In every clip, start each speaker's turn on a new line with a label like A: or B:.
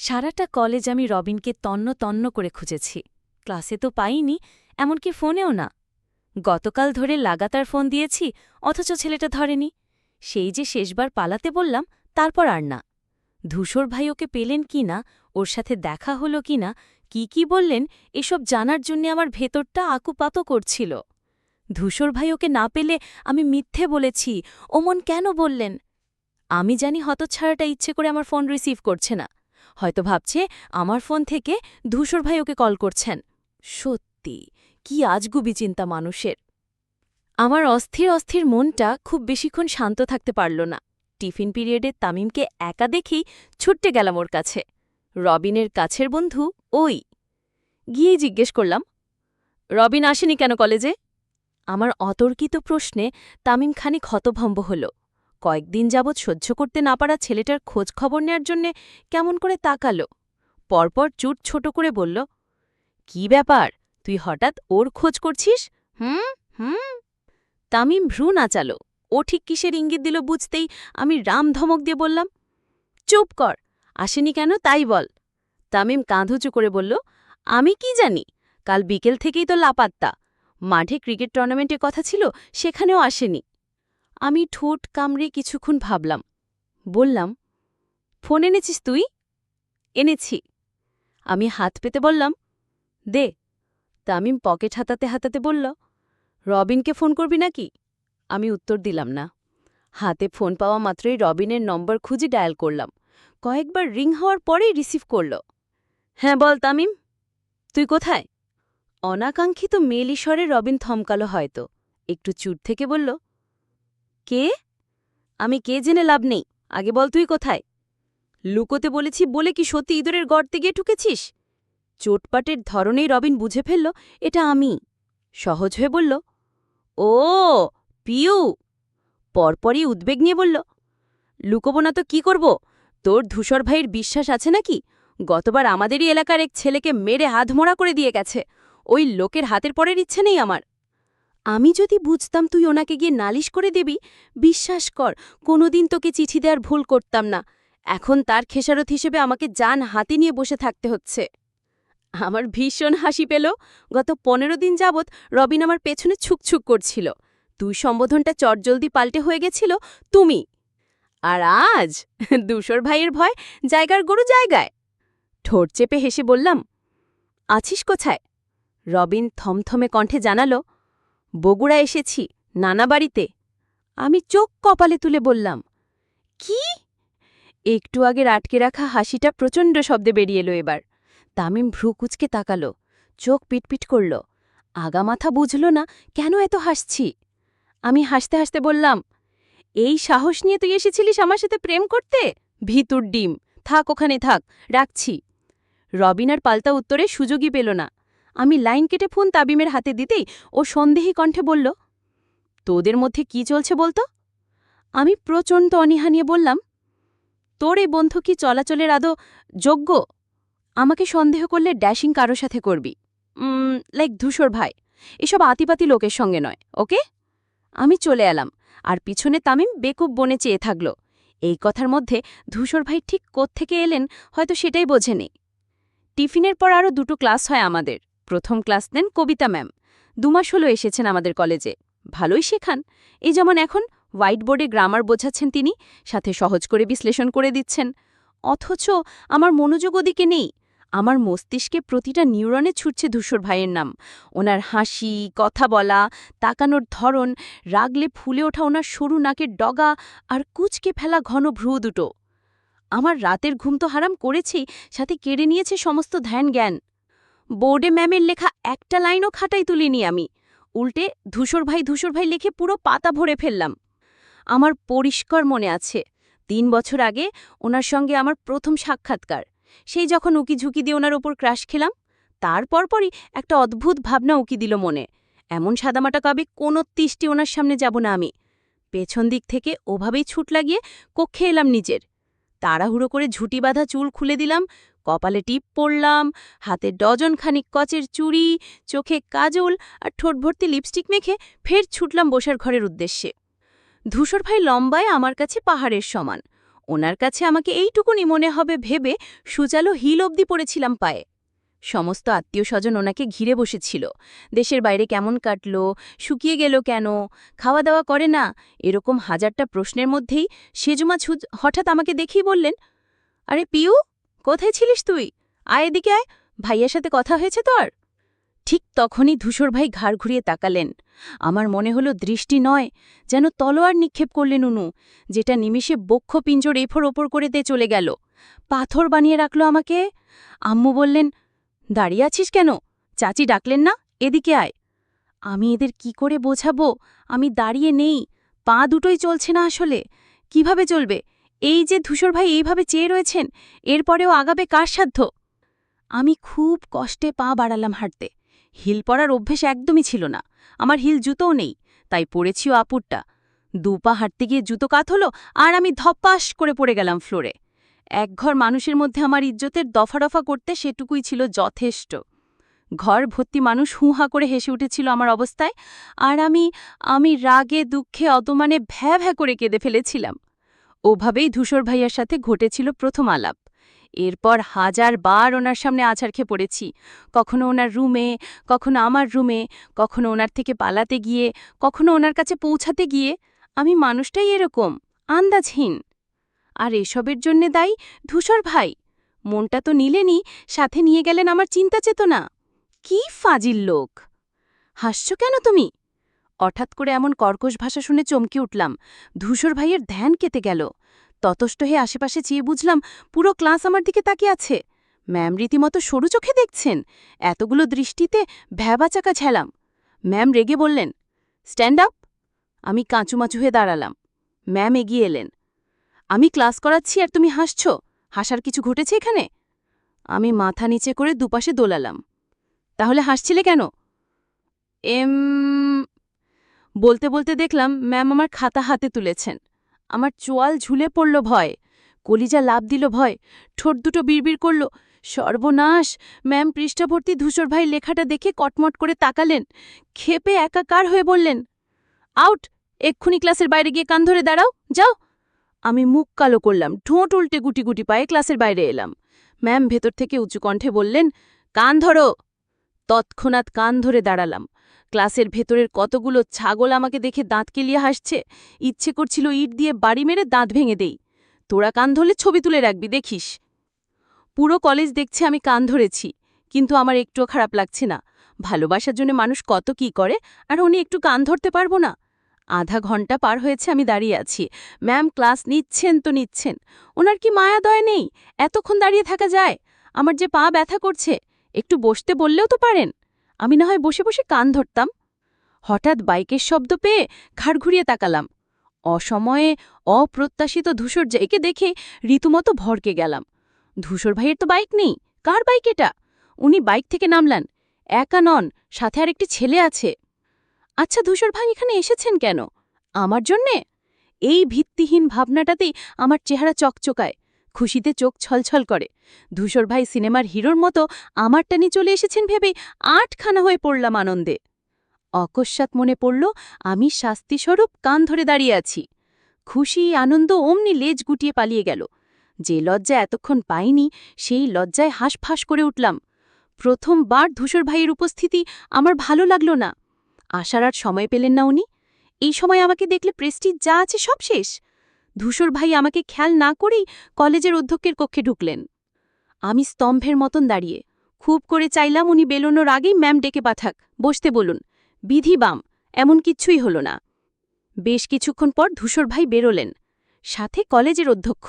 A: সারাটা কলেজ আমি রবিনকে তন্ন তন্ন করে খুঁজেছি। ক্লাসে তো পাইনি, এমনকি ফোনেও না। গতকাল ধরে লাগাতার ফোন দিয়েছি, অথচ ছেলেটা ধরেনি। সেই যে শেষবার পালাতে বললাম, তারপর আর না। ধূসর ভাই ওকে পেলেন কি না, ওর সাথে দেখা হলো কি না, কি কি বললেন, এসব জানার জন্যে আমার ভেতরটা আকুপাকো করছিল। ধূসর ভাই ওকে না পেলে আমি মিথ্যে বলেছি, ওমন কেন বললেন? আমি জানি হতচ্ছাড়াটা ইচ্ছে করে আমার ফোন রিসিভ করছে না। হয়তো ভাবছে আমার ফোন থেকে ধূসর ভাই ওকে কল করছেন। সত্যি, কি আজগুবি চিন্তা মানুষের। আমার অস্থির অস্থির মনটা খুব বেশিক্ষণ শান্ত থাকতে পারল না। টিফিন পিরিয়ডে তামিমকে একা দেখেই ছুটতে গেলাম ওর কাছে। রবিনের কাছের বন্ধু ওই। গিয়ে জিজ্ঞেস করলাম, রবিন আসেনি কেন কলেজে? আমার অতর্কিত প্রশ্নে তামিম খানিক হতভম্ব হল। কয়েকদিন যাবৎ সহ্য করতে না পারা ছেলেটার খোঁজ খবর নেয়ার জন্যে কেমন করে তাকালো। পরপর চুট ছোট করে বলল, কি ব্যাপার? তুই হঠাৎ ওর খোঁজ করছিস? হুম হুম। তামিম ভ্রু নাচালো। ও ঠিক কিসের ইঙ্গিত দিল বুঝতেই আমি রাম ধমক দিয়ে বললাম, চুপ কর, আসেনি কেন তাই বল। তামিম কাঁধুচু করে বলল, আমি কি জানি? কাল বিকেল থেকেই তো লাপাত্তা। মাঠে ক্রিকেট টুর্নামেন্টের কথা ছিল, সেখানেও আসেনি। আমি ঠোঁট কামড়ে কিছুক্ষণ ভাবলাম। বললাম, ফোন এনেছিস তুই? এনেছি। আমি হাত পেতে বললাম, দে। তামিম পকেট হাতাতে হাতাতে বলল, রবিনকে ফোন করবি নাকি? আমি উত্তর দিলাম, না। হাতে ফোন পাওয়া মাত্রই রবিনের নম্বর খুঁজে ডায়াল করলাম। কয়েকবার রিং হওয়ার পরেই রিসিভ করল হ্যাঁ বল তামিম, তুই কোথায়? অনাকাঙ্ক্ষিত মেলিস্বরে রবিন থমকালো হয়তো। একটু চুট থেকে বলল কে? আমি কে জেনে লাভ নেই। আগে বল তুই কোথায়? লুকোতে বলেছি, বলে কি সত্যি ইঁদুরের গর্তে গিয়ে ঠুকেছিস? চোটপাটের ধরনেই রবিন বুঝে ফেলল, এটা আমি। সহজ হয়ে বলল, ও, পিউ। পরপরই উদ্বেগ নিয়ে বলল, লুকোবো না তো কি করব? তোর ধূসর ভাইয়ের বিশ্বাস আছে নাকি? গতবার আমাদেরই এলাকার এক ছেলেকে মেরে হাতমোড়া করে দিয়ে গেছে। ওই লোকের হাতের পরের ইচ্ছে নেই আমার। আমি যদি বুঝতাম তুই ওনাকে গিয়ে নালিশ করে দিবি, বিশ্বাস কর, কোনোদিন তোকে চিঠি দেওয়ার ভুল করতাম না। এখন তার খেসারত হিসেবে আমাকে যান হাতে নিয়ে বসে থাকতে হচ্ছে। আমার ভীষণ হাসি পেল। গত পনেরো দিন যাবৎ রবিন আমার পেছনে ছুকছুক করছিল। তুই সম্বোধনটা চটজলদি পাল্টে হয়ে গেছিল, তুমি। আর আজ? দুশোর ভাইয়ের ভয়, জায়গার গরু জায়গায়। ঠোঁট চেপে হেসে বললাম, আছিস কোথায়? রবিন থমথমে কণ্ঠে জানালো বগুড়া এসেছি, নানা বাড়িতে। আমি চোখ কপালে তুলে বললাম, কি? একটু আগের আটকে রাখা হাসিটা প্রচণ্ড শব্দে বেরিয়ে এলো এবার। তামিম ভ্রু কুচকে তাকালো, চোখ পিটপিট করল। আগামাথা বুঝল না, কেন এত হাসছি? আমি হাসতে হাসতে বললাম, এই সাহস নিয়ে তুই এসেছিলিস আমার সাথে প্রেম করতে? ভিতুর ডিম, থাক ওখানে থাক, রাখছি। রবিনার পাল্টা উত্তরে সুযোগই পেল না। আমি লাইন কেটে ফোন তাবিমের হাতে দিতেই ও সন্দেহী কণ্ঠে বলল, তোদের মধ্যে কি চলছে বলতো? আমি প্রচণ্ড অনীহা নিয়ে বললাম, তোর এই বন্ধু কি চলাচলের আদৌ যোগ্য? আমাকে সন্দেহ করলে ড্যাশিং কারও সাথে করবি। লাইক ধূসর ভাই, এসব আতিপাতি লোকের সঙ্গে নয়, ওকে? আমি চলে এলাম, আর পিছনে তামিম বেকুব বনে চেয়ে থাকল। এই কথার মধ্যে ধূসর ভাই ঠিক কোত্থেকে এলেন হয়তো সেটাই বোঝেনি। টিফিনের পর আরও দুটো ক্লাস হয় আমাদের। প্রথম ক্লাস নেন কবিতা ম্যাম। দুমাস হলো এসেছেন আমাদের কলেজে। ভালোই শেখান। এই যেমন এখন হোয়াইট বোর্ডে গ্রামার বোঝাচ্ছেন তিনি, সাথে সহজ করে বিশ্লেষণ করে দিচ্ছেন। অথচ আমার মনোযোগ ওদিকে নেই। আমার মস্তিষ্কে প্রতিটা নিউরনে ছুটছে ধূসর ভাইয়ের নাম। ওনার হাসি, কথা বলা, তাকানোর ধরন, রাগলে ফুলে ওঠা ওনার সরু নাকের ডগা আর কুচকে ফেলা ঘন ভ্রু দুটো। আমার রাতের ঘুম তো হারাম করেছেই, সাথে কেড়ে নিয়েছে সমস্ত ধ্যান জ্ঞান। বোর্ডে ম্যামের লেখা একটা লাইনও খাটাই তুলিনি আমি। উল্টে ধূসর ভাই ধূসর ভাই লিখে পুরো পাতা ভরে ফেললাম। আমার পরিষ্কার মনে আছে, তিন বছর আগে ওনার সঙ্গে আমার প্রথম সাক্ষাৎকার। সেই যখন উকি ঝুঁকি দিয়ে ওনার ওপর ক্রাশ খেলাম, তার পরপরই একটা অদ্ভুত ভাবনা উকি দিল মনে। এমন সাদামাটা কবে কোনো তিষ্টি ওনার সামনে যাব না আমি। পেছন দিক থেকে ওভাবেই ছুট লাগিয়ে কক্ষে এলাম নিজের। তাড়াহুড়ো করে ঝুটি বাঁধা চুল খুলে দিলাম কপালে টিপ পড়লাম, হাতে ডজন খানিক কচের চুড়ি, চোখে কাজল আর ঠোঁট ভর্তি লিপস্টিক মেখে ফের ছুটলাম বসার ঘরের উদ্দেশ্যে। ধূসর ভাই লম্বায় আমার কাছে পাহাড়ের সমান। ওনার কাছে আমাকে এইটুকুনি মনে হবে ভেবে সুচালো হিল অবধি পড়েছিলাম পায়ে। সমস্ত আত্মীয় স্বজন ওনাকে ঘিরে বসেছিল। দেশের বাইরে কেমন কাটল, শুকিয়ে গেল কেন খাওয়া দাওয়া করে না, এরকম হাজারটা প্রশ্নের মধ্যেই সেজুমা হঠাৎ আমাকে দেখেই বললেন, আরে পিউ কোথায় ছিলিস তুই? আয় এদিকে আয়, ভাইয়ের সাথে কথা হয়েছে তোর? ঠিক তখনই ধূসর ভাই ঘাড় ঘুরিয়ে তাকালেন। আমার মনে হলো দৃষ্টি নয়, যেন তলোয়ার নিক্ষেপ করলেন উনু যেটা নিমিষে বক্ষ পিঞ্জর এফর ওপর করে দিয়ে চলে গেল। পাথর বানিয়ে রাখল আমাকে। আম্মু বললেন, দাঁড়িয়ে আছিস কেন? চাচি ডাকলেন না? এদিকে আয়। আমি এদের কি করে বোঝাবো? আমি দাঁড়িয়ে নেই। পা দুটোই চলছে না আসলে। কীভাবে চলবে? এই যে ধূসর ভাই এইভাবে চেয়ে রয়েছেন, এরপরেও আগাবে কার সাধ্য? আমি খুব কষ্টে পা বাড়ালাম হাঁটতে। হিল পরার অভ্যেস একদমই ছিল না। আমার হিল জুতোও নেই, তাই পড়েছিও আপুরটা। দুপা হাঁটতে গিয়ে জুতো কাত হলো আর আমি ধপ্পাস করে পড়ে গেলাম ফ্লোরে। একঘর মানুষের মধ্যে আমার ইজ্জতের দফারফা করতে সেটুকুই ছিল যথেষ্ট। ঘর ভর্তি মানুষ হুঁহা করে হেসে উঠেছিল আমার অবস্থায়, আর আমি আমি রাগে দুঃখে অতমানে ভ্যা ভ্যা করে কেঁদে ফেলেছিলাম। ওভাবেই ধূসর ভাইয়ার সাথে ঘটেছিল প্রথম আলাপ। এরপর হাজার বার ওনার সামনে আছাড় খেয়ে পড়েছি। কখনো ওনার রুমে, কখনো আমার রুমে, কখনো ওনার থেকে পালাতে গিয়ে, কখনো ওনার কাছে পৌঁছাতে গিয়ে। আমি মানুষটাই এরকম, আন্দাজহীন। আর এসবের জন্যে দায়ী ধূসর ভাই। মনটা তো নিলেনই সাথে নিয়ে গেলেন আমার চিন্তা চেতনা। কি ফাজিল লোক। হাসছ কেন তুমি? হঠাৎ করে এমন কর্কশ ভাষা শুনে চমকে উঠলাম। ধূসর ভাইয়ের ধ্যান কেটে গেল। ততষ্ট হয়ে আশেপাশে চেয়ে বুঝলাম, পুরো ক্লাস আমার দিকে তাকিয়ে আছে। ম্যাম রীতিমতো সরু চোখে দেখছেন। এতগুলো দৃষ্টিতে ভ্যাবাচাকা ছেলাম ম্যাম রেগে বললেন স্ট্যান্ড আপ আমি কাঁচুমাচু হয়ে দাঁড়ালাম। ম্যাম এগিয়ে এলেন, আমি ক্লাস করাচ্ছি আর তুমি হাসছ। হাসার কিছু ঘটেছে এখানে? আমি মাথা নিচে করে দুপাশে দোলালাম, তাহলে হাসছিলে কেন? এম বলতে বলতে দেখলাম ম্যাম আমার খাতা হাতে তুলেছেন। আমার চোয়াল ঝুলে পড়ল ভয়, কলিজা লাভ দিল ভয়, ঠোঁট দুটো বিড়বিড় করল, সর্বনাশ, ম্যাম পৃষ্ঠাভর্তি ধূসর ভাই লেখাটা দেখে কটমট করে তাকালেন ক্ষেপে একাকার হয়ে বললেন, আউট, এক্ষুনি ক্লাসের বাইরে গিয়ে কান ধরে দাঁড়াও, যাও। আমি মুখ কালো করলাম, ঠোঁট উল্টে গুটি গুটি পায়ে ক্লাসের বাইরে এলাম। ম্যাম ভেতর থেকে উঁচু কণ্ঠে বললেন, কান ধরো। তৎক্ষণাৎ কান ধরে দাঁড়ালাম। ক্লাসের ভেতরের কতগুলো ছাগল আমাকে দেখে দাঁত কেলিয়ে হাসছে। ইচ্ছে করছিল ইট দিয়ে বাড়ি মেরে দাঁত ভেঙে দেই। তোরা কান ধরলে ছবি তুলে রাখবি, দেখিস। পুরো কলেজ দেখছে আমি কান ধরেছি, কিন্তু আমার একটুও খারাপ লাগছে না। ভালোবাসার জন্য মানুষ কত কি করে, আর উনি একটু কান ধরতে পারব না। আধা ঘণ্টা পার হয়েছে, আমি দাঁড়িয়ে আছি। ম্যাম, ক্লাস নিচ্ছেন তো নিচ্ছেন। ওনার কি মায়া দয় নেই? এতক্ষণ দাঁড়িয়ে থাকা যায়? আমার যে পা ব্যথা করছে, একটু বসতে বললেও তো পারেন। আমি না হয় বসে বসে কান ধরতাম। হঠাৎ বাইকের শব্দ পেয়ে ঘাড় ঘুরিয়ে তাকালাম। অসময়ে অপ্রত্যাশিত ধূসর জায়কে দেখে রীতিমতো ভরকে গেলাম। ধূসর ভাইয়ের তো বাইক নেই, কার বাইক এটা? উনি বাইক থেকে নামলেন। একা নন, সাথে আর একটি ছেলে আছে। আচ্ছা ধূসর ভাই এখানে এসেছেন কেন? আমার জন্যে? এই ভিত্তিহীন ভাবনাটাতেই আমার চেহারা চকচকায়। খুশিতে চোখ ছলছল করে। ধূসর ভাই সিনেমার হিরোর মতো আমার টানি চলে এসেছেন ভেবে আটখানা হয়ে পড়লাম আনন্দে। অকস্মাৎ মনে পড়ল, আমি শাস্তিস্বরূপ কান ধরে দাঁড়িয়ে আছি। খুশি, আনন্দ অমনি লেজ গুটিয়ে পালিয়ে গেল। যে লজ্জা এতক্ষণ পাইনি, সেই লজ্জায় হাঁসফাঁস করে উঠলাম। প্রথমবার ধূসর ভাইয়ের উপস্থিতি আমার ভালো লাগল না। আসার আর সময় পেলেন না উনি। এই সময় আমাকে দেখলে প্রেস্টিজ যা আছে সব শেষ। ধূসর ভাই আমাকে খেয়াল না করেই কলেজের অধ্যক্ষের কক্ষে ঢুকলেন। আমি স্তম্ভের মতন দাঁড়িয়ে, খুব করে চাইলাম উনি বেলোনোর আগেই ম্যাম ডেকে পাঠাক, বসতে বলুন। বিধি বাম, এমন কিচ্ছুই হল না। বেশ কিছুক্ষণ পর ধূসর ভাই বেরোলেন, সাথে কলেজের অধ্যক্ষ।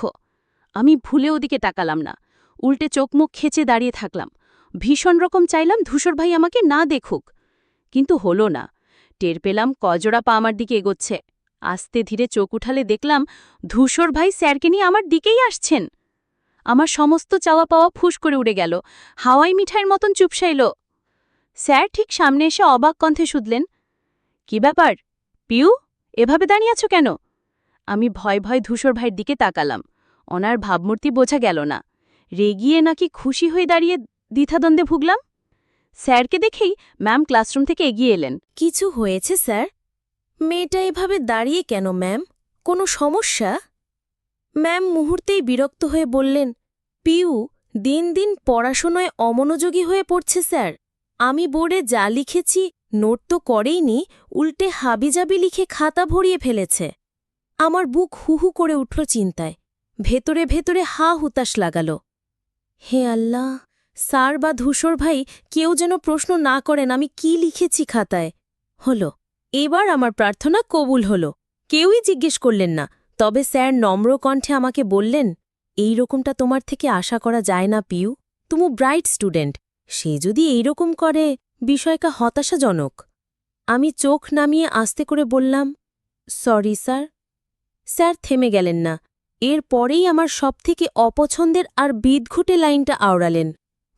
A: আমি ভুলে ওদিকে তাকালাম না, উল্টে চোখ মুখ খেচে দাঁড়িয়ে থাকলাম। ভীষণ রকম চাইলাম ধূসর ভাই আমাকে না দেখুক, কিন্তু হল না। টের পেলাম কজোড়া পা আমার দিকে এগোচ্ছে। আস্তে ধীরে চোখ উঠালে দেখলাম ধূসর ভাই স্যারকে নিয়ে আমার দিকেই আসছেন। আমার সমস্ত চাওয়া পাওয়া ফুস করে উড়ে গেল। হাওয়াই মিঠাইয়ের মতন চুপসাইল স্যার ঠিক সামনে এসে অবাক কণ্ঠে শুধলেন, কি ব্যাপার? পিউ, এভাবে দাঁড়িয়ে আছো কেন? আমি ভয় ভয় ধূসর ভাইয়ের দিকে তাকালাম। ওনার ভাবমূর্তি বোঝা গেল না। রেগিয়ে নাকি খুশি হয়ে দাঁড়িয়ে দ্বিধাদ্বন্দ্বে ভুগলাম? স্যারকে দেখেই ম্যাম ক্লাসরুম থেকে এগিয়ে এলেন।
B: কিছু হয়েছে, স্যার? মেয়েটা এভাবে দাঁড়িয়ে কেন, ম্যাম? কোনো সমস্যা?
A: ম্যাম মুহূর্তেই বিরক্ত হয়ে বললেন, পিউ, দিন দিন পড়াশোনায় অমনোযোগী হয়ে পড়ছে, স্যার। আমি বোর্ডে যা লিখেছি, নোট তো করেইনি, উল্টে হাবিজাবি লিখে খাতা ভরিয়ে ফেলেছে। আমার বুক হুহু করে উঠল চিন্তায়। ভেতরে ভেতরে হা হুতাশ লাগাল। হে আল্লাহ, স্যার বা ধূসর ভাই কেউ যেন প্রশ্ন না করেন আমি কি লিখেছি খাতায়। হল এবার আমার প্রার্থনা কবুল হল। কেউই জিজ্ঞেস করলেন না, তবে স্যার নম্র কণ্ঠে আমাকে বললেন, এই রকমটা তোমার থেকে আশা করা যায় না, পিউ। তুমি ব্রাইট স্টুডেন্ট। সে যদি এই রকম করে, বিষয়টা হতাশাজনক আমি চোখ নামিয়ে আস্তে করে বললাম, সরি, স্যার। স্যার থেমে গেলেন না। এর পরেই আমার সবথেকে অপছন্দের আর বিদঘুটে লাইনটা আওড়ালেন,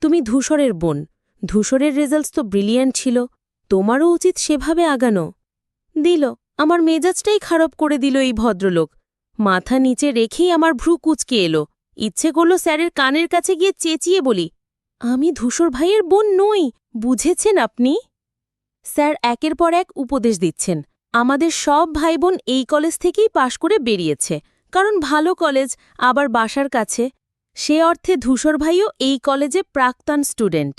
A: তুমি ধূসরের বোন। ধূসরের রেজাল্টস তো ব্রিলিয়ান্ট ছিল। তোমারও উচিত সেভাবে আগানো। দিল, আমার মেজাজটাই খারাপ করে দিল এই ভদ্রলোক। মাথা নিচে রেখেই আমার ভ্রু কুচকে এলো। ইচ্ছে করল স্যারের কানের কাছে গিয়ে চেঁচিয়ে বলি, আমি ধূসর ভাইয়ের বোন নই, বুঝেছেন আপনি? স্যার একের পর এক উপদেশ দিচ্ছেন, আমাদের সব ভাই বোন এই কলেজ থেকেই পাশ করে বেরিয়েছে, কারণ ভালো কলেজ, আবার বাসার কাছে। সে অর্থে ধূসর ভাইও এই কলেজে প্রাক্তন স্টুডেন্ট।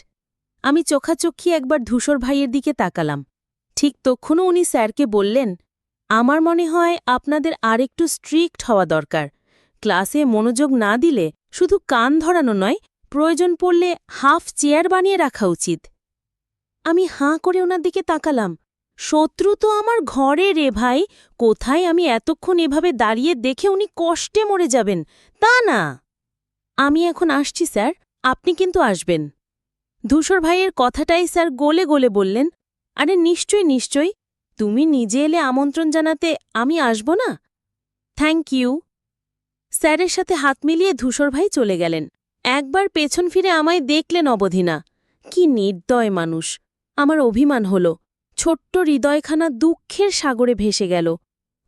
A: আমি চোখাচোক্ষি একবার ধূসর ভাইয়ের দিকে তাকালাম। ঠিক তখনও উনি স্যারকে বললেন, আমার মনে হয় আপনাদের আরেকটু স্ট্রিক্ট হওয়া দরকার। ক্লাসে মনোযোগ না দিলে শুধু কান ধরানো নয়, প্রয়োজন পড়লে হাফ চেয়ার বানিয়ে রাখা উচিত। আমি হাঁ করে ওনার দিকে তাকালাম। শত্রু তো আমার ঘরে রে ভাই, কোথায় আমি এতক্ষণ এভাবে দাঁড়িয়ে দেখে উনি কষ্টে মরে যাবেন? তা না। আমি এখন আসছি, স্যার। আপনি কিন্তু আসবেন। ধূসর ভাইয়ের কথাটাই স্যার গোলে গোলে বললেন। আরে নিশ্চয় নিশ্চয়ই। তুমি নিজে এলে আমন্ত্রণ জানাতে আমি আসব না? থ্যাংক ইউ স্যারের সাথে হাত মিলিয়ে ধূসর ভাই চলে গেলেন। একবার পেছন ফিরে আমায় দেখলেন অবধিনা। কি নির্দয় মানুষ। আমার অভিমান হল। ছোট্ট হৃদয়খানা দুঃখের সাগরে ভেসে গেল।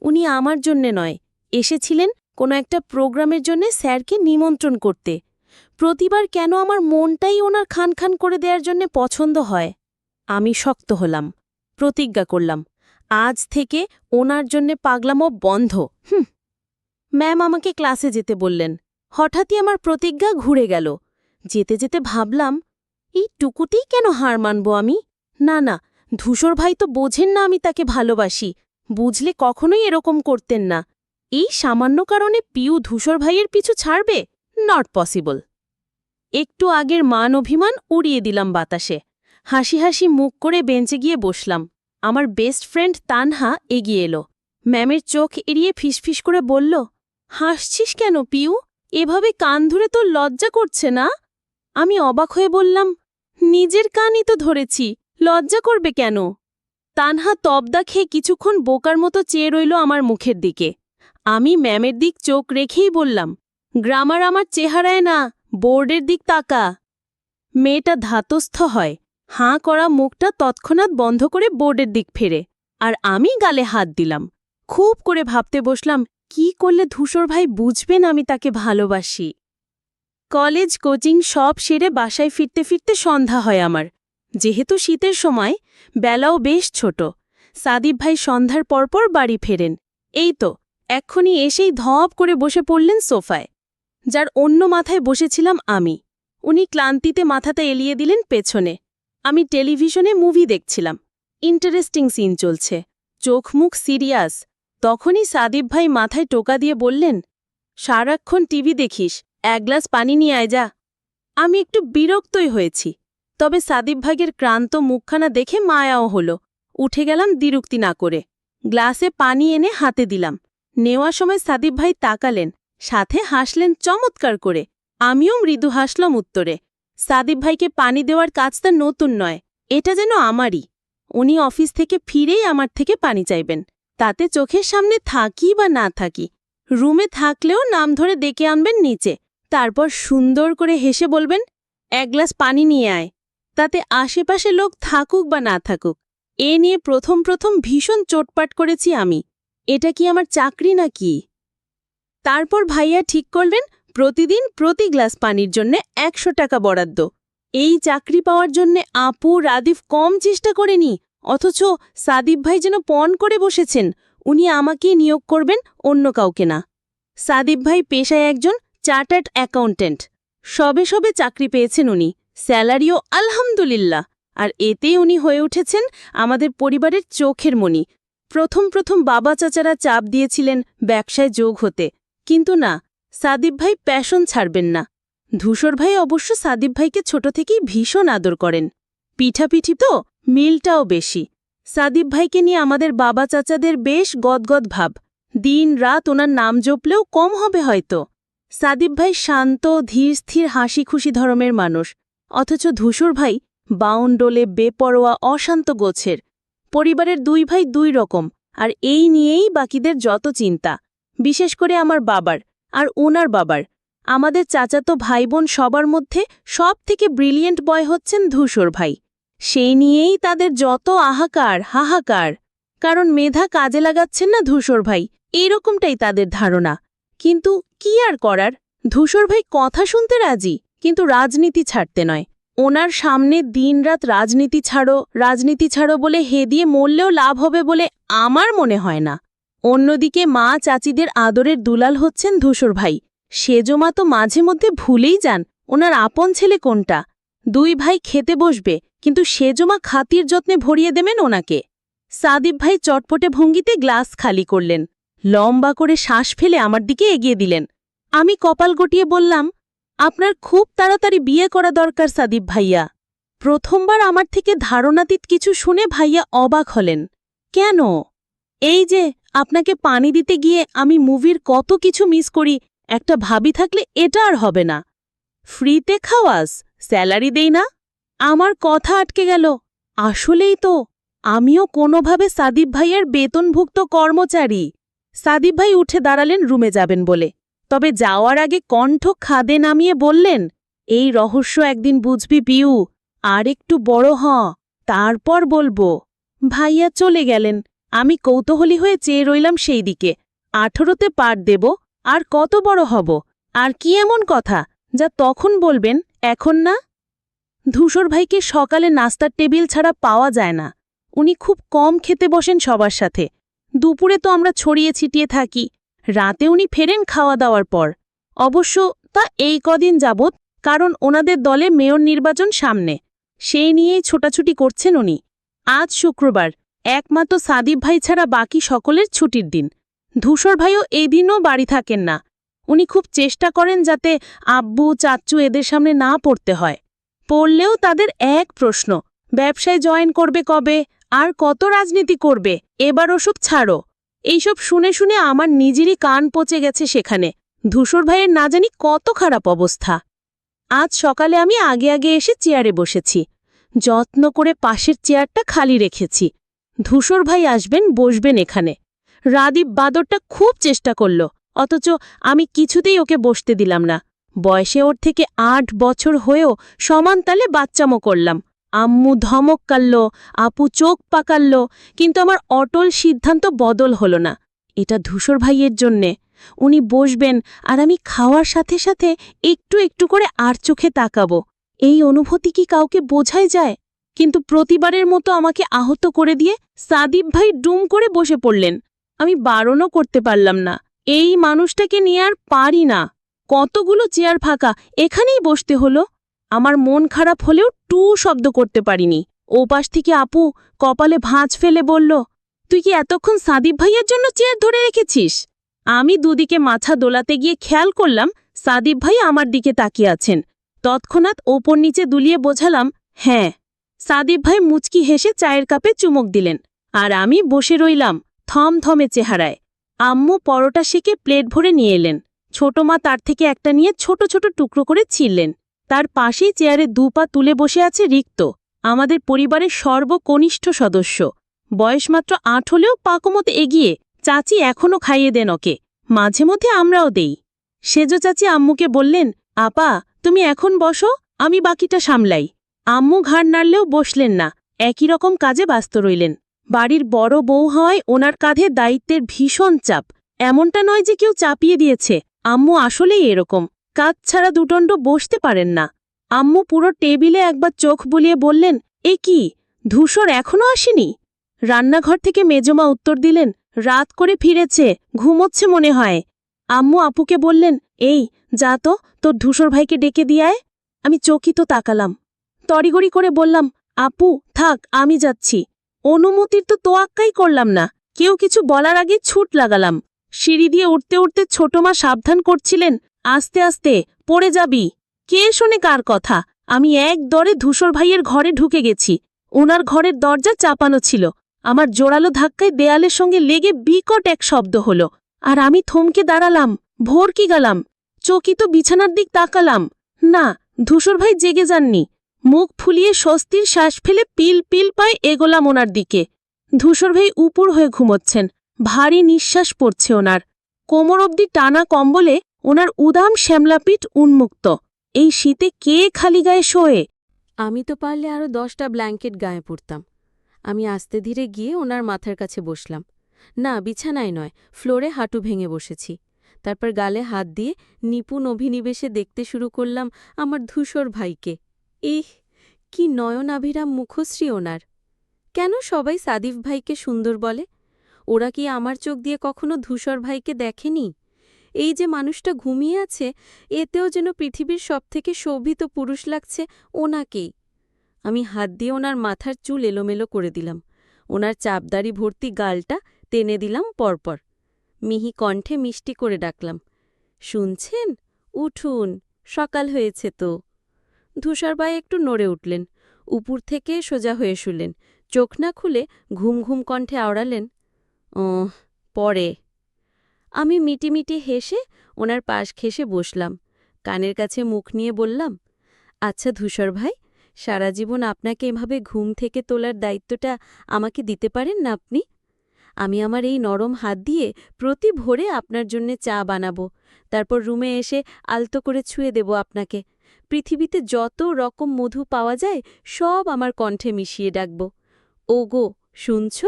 A: উনি আমার জন্যে নয়, এসেছিলেন কোনো একটা প্রোগ্রামের জন্য স্যারকে নিমন্ত্রণ করতে। প্রতিবার কেন আমার মনটাই ওনার খান খান করে দেওয়ার জন্য পছন্দ হয়? আমি শক্ত হলাম, প্রতিজ্ঞা করলাম, আজ থেকে ওনার জন্যে পাগলামো বন্ধ। হুম। ম্যাম আমাকে ক্লাসে যেতে বললেন, হঠাৎই আমার প্রতিজ্ঞা ঘুরে গেল। যেতে যেতে ভাবলাম, এই টুকুতেই কেন হার মানব আমি? না না, ধূসর ভাই তো বোঝেন না আমি তাকে ভালোবাসি, বুঝলে কখনোই এরকম করতেন না। এই সামান্য কারণে পিউ ধূসর ভাইয়ের পিছু ছাড়বে? Not possible. একটু আগের মান অভিমান উড়িয়ে দিলাম বাতাসে। হাসি হাসি মুখ করে বেঞ্চে গিয়ে বসলাম। আমার বেস্ট ফ্রেন্ড তানহা এগিয়ে এলো। ম্যামের চোখ এড়িয়ে ফিসফিস করে বলল, হাসছিস কেন পিউ? এভাবে কান ধরে তোর লজ্জা করছে না? আমি অবাক হয়ে বললাম, নিজের কানই তো ধরেছি, লজ্জা করবে কেন? তানহা তবদা খেয়ে কিছুক্ষণ বোকার মতো চেয়ে রইল আমার মুখের দিকে। আমি ম্যামের দিক চোখ রেখেই বললাম, গ্রামার আমার চেহারায় না, বোর্ডের দিক তাকা। মেয়েটা ধাতস্থ হয়। হাঁ করা মুখটা তৎক্ষণাৎ বন্ধ করে বোর্ডের দিক ফেরে, আর আমি গালে হাত দিলাম। খুব করে ভাবতে বসলাম, কি করলে ধূসর ভাই বুঝবেন আমি তাকে ভালোবাসি? কলেজ কোচিং সব সেরে বাসায় ফিরতে ফিরতে সন্ধ্যা হয় আমার। যেহেতু শীতের সময়, বেলাও বেশ ছোট। সাদিব ভাই সন্ধ্যার পরপর বাড়ি ফেরেন। এই তো, এক্ষুনি এসেই ধপ করে বসে পড়লেন সোফায়। যার অন্য মাথায় বসেছিলাম আমি। উনি ক্লান্তিতে মাথাটা এলিয়ে দিলেন পেছনে। আমি টেলিভিশনে মুভি দেখছিলাম। ইন্টারেস্টিং সিন চলছে। চোখ মুখ সিরিয়াস। তখনই সাদিব ভাই মাথায় টোকা দিয়ে বললেন, সারাক্ষণ টিভি দেখিস, এক গ্লাস পানি নিয়ে আয় যা। আমি একটু বিরক্তই হয়েছি, তবে সাদিব ভাগের ক্রান্ত মুখখানা দেখে মায়াও হল। উঠে গেলাম দ্বিরুক্তি না করে। গ্লাসে পানি এনে হাতে দিলাম। নেওয়ার সময় সাদিব ভাই তাকালেন, সাথে হাসলেন চমৎকার করে। আমিও মৃদু হাসলাম উত্তরে। সাদিব ভাইকে পানি দেওয়ার কাজ তার নতুন নয়, এটা যেন আমারই। উনি অফিস থেকে ফিরেই আমার থেকে পানি চাইবেন, তাতে চোখের সামনে থাকি বা না থাকি, রুমে থাকলেও নাম ধরে ডেকে আনবেন নিচে, তারপর সুন্দর করে হেসে বলবেন, এক গ্লাস পানি নিয়ে আয়। তাতে আশেপাশে লোক থাকুক বা না থাকুক, এ নিয়ে প্রথম প্রথম ভীষণ চোটপাট করেছি আমি, এটা কি আমার চাকরি না কি তারপর ভাইয়া ঠিক করলেন প্রতিদিন প্রতি গ্লাস পানির জন্য একশো টাকা বরাদ্দ। এই চাকরি পাওয়ার জন্যে আপু রাদিফ কম চেষ্টা করেনি, অথচ সাদিব ভাই যেন পণ করে বসেছেন, উনি আমাকেই নিয়োগ করবেন অন্য কাউকে না।
B: সাদিব ভাই পেশায় একজন চার্টার্ড অ্যাকাউন্ট্যান্ট। সবে সবে চাকরি পেয়েছেন উনি, স্যালারিও আলহামদুলিল্লাহ, আর এতেই উনি হয়ে উঠেছেন আমাদের পরিবারের চোখের মণি প্রথম প্রথম বাবা চাচারা চাপ দিয়েছিলেন ব্যবসায় যোগ হতে, কিন্তু না সাদিব ভাই প্যাশন ছাড়বেন না। ধূসর ভাই অবশ্য সাদিব ভাইকে ছোট থেকেই ভীষণ আদর করেন। পিঠাপিঠি তো মিলটাও বেশি। সাদিব ভাইকে নিয়ে আমাদের বাবা চাচাদের বেশ গদগদ ভাব। দিন রাত ওনার নাম জপলেও কম হবে হয়তো। সাদিব ভাই শান্ত, ধীর, স্থির হাসি খুশি ধরনের মানুষ। অথচ ধূসর ভাই বাউন্ডোলে বেপরোয়া, অশান্ত গোছের। পরিবারের দুই ভাই দুই রকম, আর এই নিয়েই বাকিদের যত চিন্তা। বিশেষ করে আমার বাবার। আর ওনার বাবার। আমাদের চাচাতো ভাই বোন সবার মধ্যে সব থেকে ব্রিলিয়েন্ট বয় হচ্ছেন ধূসর ভাই। সেই নিয়েই তাদের যত আহাকার, হাহাকার। কারণ মেধা কাজে লাগাচ্ছেন না ধূসর ভাই, এইরকমটাই তাদের ধারণা। কিন্তু কি আর করার? ধূসর ভাই কথা শুনতে রাজি, কিন্তু রাজনীতি ছাড়তে নয়। ওনার সামনে দিনরাত রাজনীতি ছাড়ো রাজনীতি ছাড়ো বলে হে দিয়ে মরলেও লাভ হবে বলে আমার মনে হয় না। অন্যদিকে মা চাচিদের আদরের দুলাল হচ্ছেন ধূসর ভাই। সেজমা তো মাঝে মধ্যে ভুলেই যান, ওনার আপন ছেলে কোনটা? দুই ভাই খেতে বসবে, কিন্তু সেজমা খাতির যত্নে ভরিয়ে দেবেন ওনাকে। সাদিব ভাই চটপটে ভঙ্গিতে গ্লাস খালি করলেন, লম্বা করে শ্বাস ফেলে আমার দিকে এগিয়ে দিলেন। আমি কপাল গটিয়ে বললাম, আপনার খুব তাড়াতাড়ি বিয়ে করা দরকার সাদিব ভাইয়া। প্রথমবার আমার থেকে ধারণাতীত কিছু শুনে ভাইয়া অবাক হলেন, কেন? এই যে আপনাকে পানি দিতে গিয়ে আমি মুভির কত কিছু মিস করি, একটা ভাবি থাকলে এটা আর হবে না। ফ্রিতে খাওয়াস, স্যালারি দেই না। আমার কথা আটকে গেল। আসলেই তো, আমিও কোনোভাবে সাদিব ভাইয়ের বেতনভুক্ত কর্মচারী। সাদিব ভাই উঠে দাঁড়ালেন রুমে যাবেন বলে। তবে যাওয়ার আগে কণ্ঠ খাদে নামিয়ে বললেন, এই রহস্য একদিন বুঝবি পিউ, আর একটু বড় হ, তারপর বলব। ভাইয়া চলে গেলেন। আমি কৌতূহলী হয়ে চেয়ে রইলাম সেই দিকে। আঠেরোতে পার দেব, আর কত বড় হব? আর কি এমন কথা, যা তখন বলবেন, এখন না? ধূসর ভাইকে সকালে নাস্তার টেবিল ছাড়া পাওয়া যায় না। উনি খুব কম খেতে বসেন সবার সাথে। দুপুরে তো আমরা ছড়িয়ে ছিটিয়ে থাকি। রাতে উনি ফেরেন খাওয়া দাওয়ার পর। অবশ্য তা এই কদিন যাবৎ, কারণ ওনাদের দলে মেয়র নির্বাচন সামনে। সেই নিয়েই ছোটাছুটি করছেন উনি। আজ শুক্রবার একমাত্র সাদিব ভাই ছাড়া বাকি সকলের ছুটির দিন। ধূসর ভাইও এই দিনও বাড়ি থাকেন না। উনি খুব চেষ্টা করেন যাতে আব্বু চাচ্চু এদের সামনে না পড়তে হয়। পড়লেও তাদের এক প্রশ্ন, ব্যবসায় জয়েন করবে কবে? আর কত রাজনীতি করবে? এবার ওসব ছাড়ো। এইসব শুনে শুনে আমার নিজেরই কান পচে গেছে সেখানে। ধূসর ভাইয়ের না জানি কত খারাপ অবস্থা। আজ সকালে আমি আগে আগে এসে চেয়ারে বসেছি। যত্ন করে পাশের চেয়ারটা খালি রেখেছি। ধূসর ভাই আসবেন, বসবেন এখানে। রাদীপ বাদরটা খুব চেষ্টা করল, অথচ আমি কিছুতেই ওকে বসতে দিলাম না। বয়সে ওর থেকে আট বছর হয়েও সমান তালে বাচ্চামো করলাম। আম্মু ধমক কাল্ল আপু চোখ পাকাল্ল কিন্তু আমার অটল সিদ্ধান্ত বদল হল না। এটা ধূসর ভাইয়ের জন্যে। উনি বসবেন আর আমি খাওয়ার সাথে সাথে একটু একটু করে আর চোখে তাকাবো। এই অনুভূতি কি কাউকে বোঝাই যায়? কিন্তু প্রতিবারের মতো আমাকে আহত করে দিয়ে সাদিব ভাই ডুম করে বসে পড়লেন। আমি বারণও করতে পারলাম না। এই মানুষটাকে নিয়ে আর পারি না। কতগুলো চেয়ার ফাঁকা, এখানেই বসতে হলো। আমার মন খারাপ হলেও টু শব্দ করতে পারিনি। ও পাশ থেকে আপু কপালে ভাঁজ ফেলে বলল, তুই কি এতক্ষণ সাদিব ভাইয়ের জন্য চেয়ার ধরে রেখেছিস? আমি দুদিকে মাথা দোলাতে গিয়ে খেয়াল করলাম, সাদিব ভাই আমার দিকে তাকিয়ে আছেন। তৎক্ষণাৎ ওপর নিচে দুলিয়ে বোঝালাম হ্যাঁ। সাদিব ভাই মুচকি হেসে চায়ের কাপে চুমুক দিলেন, আর আমি বসে রইলাম থমথমে চেহারায়। আম্মু পরোটা সেকে প্লেট ভরে নিয়ে এলেন। ছোট মা তার থেকে একটা নিয়ে ছোট ছোট টুকরো করে ছিললেন তার পাশেই চেয়ারে দুপা তুলে বসে আছে রিক্ত, আমাদের পরিবারের সর্বকনিষ্ঠ সদস্য। বয়স মাত্র আট হলেও পাকমত এগিয়ে চাচি এখনও খাইয়ে দেন ওকে, মাঝে মধ্যে আমরাও দেই। সেজ চাচি আম্মুকে বললেন, আপা, তুমি এখন বসো, আমি বাকিটা সামলাই। আম্মু ঘাড় নাড়লেও বসলেন না, একই রকম কাজে ব্যস্ত রইলেন। বাড়ির বড় বউ হওয়ায় ওনার কাঁধে দায়িত্বের ভীষণ চাপ, এমনটা নয় যে কেউ চাপিয়ে দিয়েছে, আম্মু আসলেই এরকম কাজ ছাড়া দুটণ্ড বসতে পারেন না। আম্মু পুরো টেবিলে একবার চোখ বুলিয়ে বললেন, এ কি, ধূসর এখনও আসেনি? রান্নাঘর থেকে মেজমা উত্তর দিলেন, রাত করে ফিরেছে, ঘুমোচ্ছে মনে হয়। আম্মু আপুকে বললেন, এই, যা তো, তোর ধূসর ভাইকে ডেকে দিয়ায় আমি চকিত তাকালাম। তড়িগড়ি করে বললাম, আপু, থাক, আমি যাচ্ছি। অনুমতির তো তোয়াক্কাই করলাম না। কেউ কিছু বলার আগে ছুট লাগালাম। সিঁড়ি দিয়ে উঠতে উঠতে ছোট মা সাবধান করছিলেন, আস্তে আস্তে, পড়ে যাবি। কে শোনে কার কথা? আমি এক দরে ধূসর ভাইয়ের ঘরে ঢুকে গেছি। ওনার ঘরের দরজা চাপানো ছিল। আমার জোরালো ধাক্কায় দেয়ালের সঙ্গে লেগে বিকট এক শব্দ হল। আর আমি থমকে দাঁড়ালাম ভোর কি গেলাম। চকিত বিছানার দিক তাকালাম। না, ধূসর ভাই জেগে যাননি। মুখ ফুলিয়ে স্বস্তির শ্বাস ফেলে পিল পিল পায়ে এগোলাম ওনার দিকে। ধূসর ভাই উপর হয়ে ঘুমোচ্ছেন। ভারী নিঃশ্বাস পড়ছে ওনার। কোমর অবধি টানা কম্বলে ওনার উদাম শ্যামলাপিঠ উন্মুক্ত। এই শীতে কে খালি গায়ে শোয়ে?
C: আমি তো পারলে আরও দশটা ব্ল্যাঙ্কেট গায়ে পড়তাম। আমি আস্তে ধীরে গিয়ে ওনার মাথার কাছে বসলাম। না, বিছানায় নয়, ফ্লোরে হাঁটু ভেঙে বসেছি। তারপর গালে হাত দিয়ে নিপুণ অভিনিবেশে দেখতে শুরু করলাম আমার ধূসর ভাইকে। ইহ, কি নয়নাভিরাম মুখশ্রী ওনার। কেন সবাই সাদিফ ভাইকে সুন্দর বলে? ওরা কি আমার চোখ দিয়ে কখনো ধূসর ভাইকে দেখেনি? এই যে মানুষটা ঘুমিয়ে আছে, এতেও যেন পৃথিবীর সবথেকে শোভিত পুরুষ লাগছে ওনাকেই। আমি হাত দিয়ে ওনার মাথার চুল এলোমেলো করে দিলাম। ওনার চাপদারি ভর্তি গালটা টেনে দিলাম পরপর। মিহি কণ্ঠে মিষ্টি করে ডাকলাম, শুনছেন? উঠুন, সকাল হয়েছে তো। ধূসরবাই একটু নড়ে উঠলেন, উপর থেকে সোজা হয়ে শুলেন, চোখ না খুলে ঘুম ঘুম কণ্ঠে আওড়ালেন ও পরে। আমি মিটিমিটি হেসে ওনার পাশ ঘেসে বসলাম, কানের কাছে মুখ নিয়ে বললাম আচ্ছা ধূসর ভাই, সারা জীবন আপনাকে এভাবে ঘুম থেকে তোলার দায়িত্বটা আমাকে দিতে পারেন না আপনি? আমি আমার এই নরম হাত দিয়ে প্রতি ভোরে আপনার জন্যে চা বানাবো, তারপর রুমে এসে আলতো করে ছুঁয়ে দেব আপনাকে। পৃথিবীতে যত রকম মধু পাওয়া যায়, সব আমার কণ্ঠে মিশিয়ে ডাকব। ওগো, শুনছ?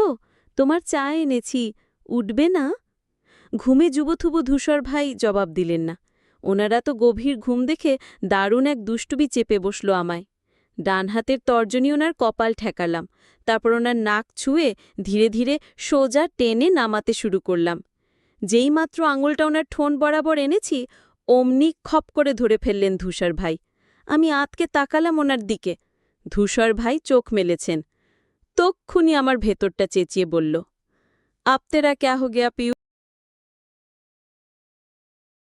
C: তোমার চা এনেছি, উঠবে না? ঘুমে যুবথুবু ধূসর ভাই জবাব দিলেন না। ওনারা তো গভীর ঘুম দেখে দারুণ এক দুষ্টুবি চেপে বসল আমায়। ডান হাতের তর্জনী ওনার কপাল ঠেকালাম। তারপর ওনার নাক ছুঁয়ে ধীরে ধীরে সোজা টেনে নামাতে শুরু করলাম। যেই মাত্র আঙুলটা ওনার ঠোন বরাবর এনেছি, অমনি খপ করে ধরে ফেললেন ধূসর ভাই। আমি আতকে তাকালাম ওনার দিকে। ধূসর ভাই চোখ মেলেছেন। তক্ষুনি আমার ভেতরটা চেঁচিয়ে বলল, আপতেরা কে হো গেয়া পিউ?